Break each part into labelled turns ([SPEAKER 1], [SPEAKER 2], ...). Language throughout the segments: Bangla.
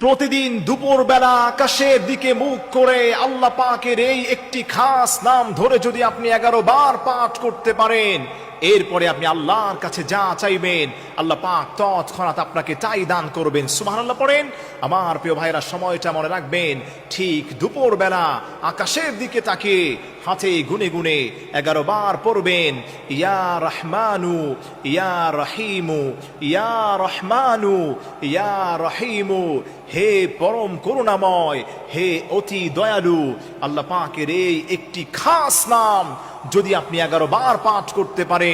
[SPEAKER 1] প্রতিদিন দুপুর বেলা আকাশের দিকে মুখ করে আল্লাহ পাকের এই একটি খাস নাম ধরে যদি আপনি এগারো বার পাঠ করতে পারেন এরপরে আপনি আল্লাহর কাছে যা চাইবেন, আল্লাহ পাক তৎক্ষণাৎ আপনাকে তাই দান করবেন। সুবহানাল্লাহ পড়েন, আমার প্রিয় ভাইরা, সময়টা মনে রাখবেন, ঠিক দুপুর বেলা আকাশের দিকে তাকিয়ে হাতে গুনে গুনে এগারো বার পড়বেন, ইয়া রহমানু, ইয়া রহিমু, ইয়া রহমানু, ইয়া রহিমু, হে পরম করুণাময়, হে অতি দয়ালু, আল্লাহ পাকের এই একটি খাস নাম যদি আপনি এগারো বার পাঠ করতে পারেন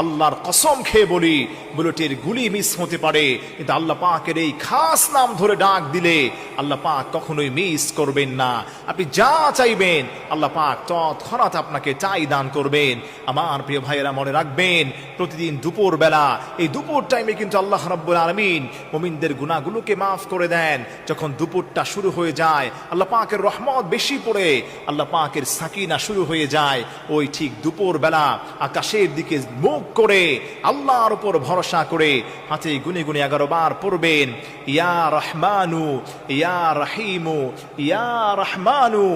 [SPEAKER 1] আল্লাহর কসম খেয়ে বলি, বুলেটের গুলি মিস হতে পারে, কিন্তু আল্লাহ পাকের এই খাস নাম ধরে ডাক দিলে আল্লাহ পাক কখনোই মিস করবেন না। আপনি যা চাইবেন, আল্লাহ পাক তৎক্ষণাৎ আপনাকে চাই দান করবেন। আমার প্রিয় ভাইয়েরা মনে রাখবেন, প্রতিদিন দুপুর বেলা এই দুপুর টাইমে কিন্তু আল্লাহ রাব্বুল আলমিন মোমিনদের গুণাগুলোকে মাফ করে দেন। যখন দুপুরটা শুরু হয়ে যায়, আল্লাহ পাকের রহমত বেশি পড়ে, আল্লাহ পাকের সাকিনা শুরু হয়ে যায়। ওই ঠিক দুপুর বেলা আকাশের দিকে মুখ করে, আল্লাহর উপর ভরসা করে হাতে গুনে গুনে এগারো বার পড়বেন, ইয়া রহমানু, ইয়া রাহিমু, ইয়া রহমানু,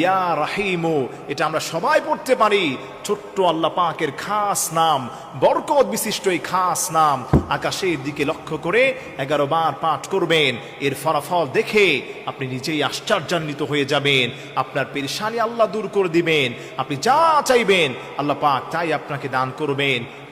[SPEAKER 1] ইয়া রাহিমু। এটা আমরা সবাই পড়তে পারি, ছোট্ট আল্লাহ পাকের খাস নাম, বরকত বিশিষ্ট এই খাস নাম আকাশের দিকে লক্ষ্য করে এগারো বার পাঠ করবেন। এর ফলাফল দেখে আপনি নিজেই আশ্চর্যান্বিত হয়ে যাবেন, আপনার পেরেশানি আল্লাহ দূর করে দিবেন, আপনি যা চাইবেন আল্লাহ পাক তাই আপনাকে দান করবেন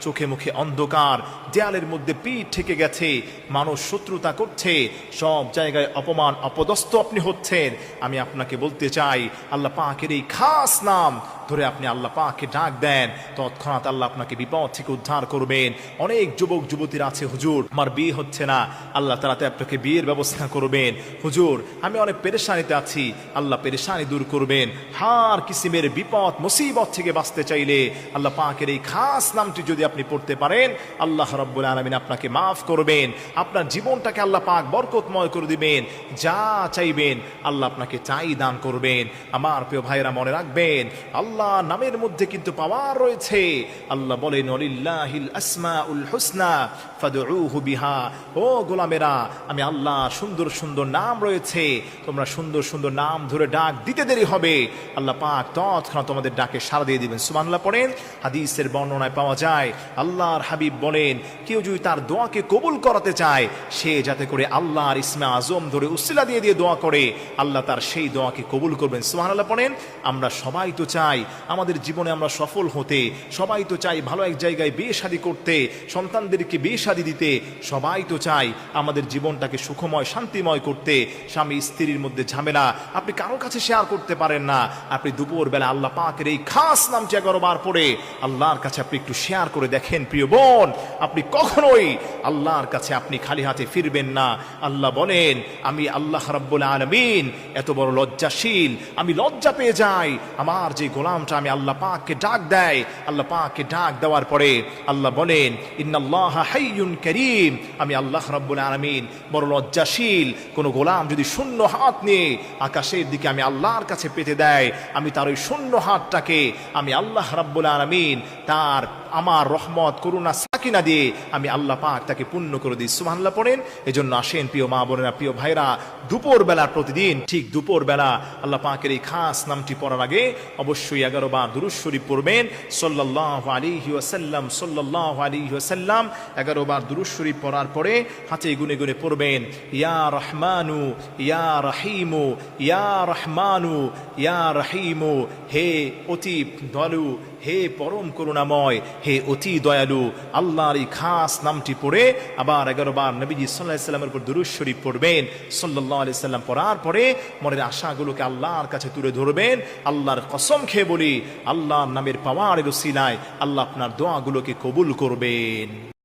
[SPEAKER 1] চোখে মুখে অন্ধকার, দেয়ালের মধ্যে পিঠ ঠেকে গেছে, মানুষ শত্রুতা করছে, সব জায়গায় অপমান, অপদস্থ আপনি হচ্ছেন। আমি আপনাকে বলতে চাই, আল্লাহ পাকের এই খাস নাম ধরে আপনি আল্লাহ পাককে ডাক দেন, তৎক্ষণাৎ আল্লাহ আপনাকে বিপদ থেকে উদ্ধার করবেন। অনেক যুবক, যুবতীরা আছে, হুজুর, আমার বিয়ে হচ্ছে না। আল্লাহ তালাতে আপনাকে বিয়ের ব্যবস্থা করবেন। হুজুর, আমি অনেক পেরেশানিতে আছি। আল্লাহ পেরেশানি দূর করবেন। হার কিসিমের বিপদ, মুসিবত থেকে বাঁচতে চাইলে আল্লাহ পাকের এই খাস নামটি যদি আপনি পড়তে পারেন, আল্লাহ রব্বুল আলমিন আপনাকে মাফ করবেন। আপনার জীবনটাকে আল্লাহ পাক বরকতময় করে দিবেন। যা চাইবেন আল্লাহ আপনাকে চাই দান করবেন। আমার প্রিয় ভাইয়েরা মনে রাখবেন, আল্লাহ নামের মধ্যে কিন্তু পাওয়ার রয়েছে। আল্লাহ বলেন অলিল্লাহিল আসমা উল হুসনা বিহা। ও গোলামেরা, আমি আল্লাহ, সুন্দর সুন্দর নাম রয়েছে। তোমরা সুন্দর সুন্দর নাম ধরে ডাক দিতে দেরি হবে। আল্লাহ পাক তৎক্ষণাৎ তোমাদের ডাকে সাড়া দিয়ে দিবেন। সুবহানাল্লাহ পড়েন, হাদিসের বর্ণনায় পাওয়া যায়, আল্লাহর হাবিব বলেন, কেউ যদি তার দোয়াকে কবুল করাতে চায়, সে যাতে করে আল্লাহর ইসমে আজম ধরে উসিলা দিয়ে দিয়ে দোয়া করে, আল্লাহ তার সেই দোয়াকে কবুল করবেন। সুবহানাল্লাহ পড়েন, আমরা সবাই তো চাই আমাদের জীবনে আমরা সফল হতে, সবাই তো চাই ভালো এক জায়গায় বিয়ে শাদী করতে, সন্তানদেরকে বিয়ে শাদী দিতে, সবাই তো চাই আমাদের জীবনটাকে সুখময়, শান্তিময় করতে, স্বামী স্ত্রীর মধ্যে ঝামেলা, আপনি কারও কাছে শেয়ার করতে পারেন না, আপনি দুপুর বেলা আল্লাহ পাকের এই খাস নামটি এগারো পরে আল্লাহর কাছে আপনি একটু শেয়ার করে দেখেন, প্রিয় বোন, আপনি কখনোই আল্লাহর কাছে আপনি খালি হাতে ফিরবেন না। আল্লাহ বলেন, আমি আল্লাহ রাব্বুল আলমিন, এত বড় লজ্জাশীল, আমি লজ্জা পেয়ে যাই, আমার যে গোলামটা আমি আল্লাহ পাককে ডাক দেয়। আল্লাহ পাককে ডাক দেওয়ার পরে আল্লাহ বলেন, ইন্নাল্লাহ হাইয়ুন করিম। আমি আল্লাহ রব্বুল আলমিন, বড় লজ্জাশীল, কোনো গোলাম যদি শূন্য হাত নিয়ে আকাশের দিকে আমি আল্লাহর কাছে পেতে দেয়, আমি তার ওই শূন্য হাতটাকে আমি আল্লাহ রাব্বুল আলমিন, তার আমার রহমত, করুণা সাকিনা দিয়ে আমি আল্লাহ পাক তাকে পূর্ণ করে দিই। সুবহানাল্লাহ পড়েন, এজন্য আসেন প্রিয় মা বোনেরা, প্রিয় ভাইরা দুপুর বেলা প্রতিদিন, ঠিক দুপুর বেলা আল্লাহ পাকের এই খাস নামটি পড়ার আগে অবশ্যই এগারো বার দুরুজ শরীফ পড়বেন। সাল্লাহ আলিহি ওয়াসাল্লাম সাল্লাহ আলিহি ওয়াসাল্লাম, এগারো বার দুরুজ শরীফ পড়ার পরে হাতে গুনে গুনে পড়বেন, ইয়া রহমানু, ইয়া রাহিমু, ইয়া রহমানু, ইয়া রাহিমু, হে অতি দলু হে পরম করুণাময়, হে অতি দয়ালু, আল্লাহর এই খাস নামটি পড়ে আবার এগারো বার নবীজি সাল্লাহ সাল্লামের উপর দুরুজ শরীফ পড়বেন সাল্লাহ আলি সাল্লাম পড়ার পরে মনের আশাগুলোকে আল্লাহর কাছে তুলে ধরবেন, আল্লাহর কসম খেয়ে বলি, আল্লাহর নামের পাওয়ার রসিলায় আল্লাহ আপনার দোয়াগুলোকে কবুল করবেন।